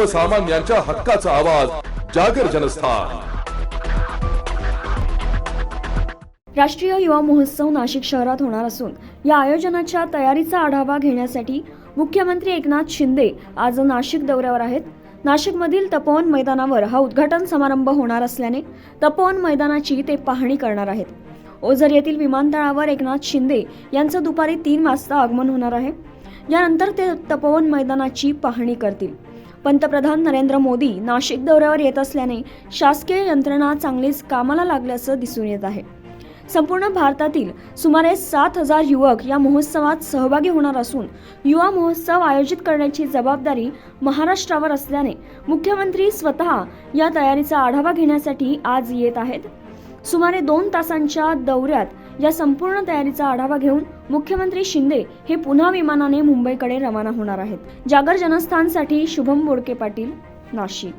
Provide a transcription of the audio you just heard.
सर्वसामान्यांच्या हक्काचा आवाज जागर जनस्थान. राष्ट्रीय युवा महोत्सव नाशिक शहरात होणार असून या आयोजनाच्या तयारीचा आढावा घेण्यासाठी मुख्यमंत्री एकनाथ शिंदे आज नाशिक दौऱ्यावर आहेत. नाशिकमधील तपोवन मैदानावर हा उद्घाटन समारंभ होणार असल्याने तपोवन मैदानाची ते पाहणी करणार आहेत. ओझर येथील विमानतळावर एकनाथ शिंदे यांचं दुपारी तीन वाजता आगमन होणार आहे. यानंतर ते तपोवन मैदानाची पाहणी करतील. पंतप्रधान नरेंद्र मोदी नाशिक दौऱ्यावर येत असल्याने शासकीय यंत्रणा चांगलीच कामाला लागल्याचं दिसून येत आहे. संपूर्ण भारतातील सुमारे सात हजार युवक या महोत्सवात सहभागी होणार असून युवा महोत्सव आयोजित करण्याची जबाबदारी महाराष्ट्रावर असल्याने मुख्यमंत्री स्वतः या तयारीचा आढावा घेण्यासाठी आज येत आहेत. सुमारे दोन तासांच्या दौऱ्यात या संपूर्ण तयारीचा आढावा घेऊन मुख्यमंत्री शिंदे हे पुन्हा विमानाने मुंबईकडे रवाना होणार आहेत. जागर जनस्थानसाठी शुभम बोडके पाटील नाशिक.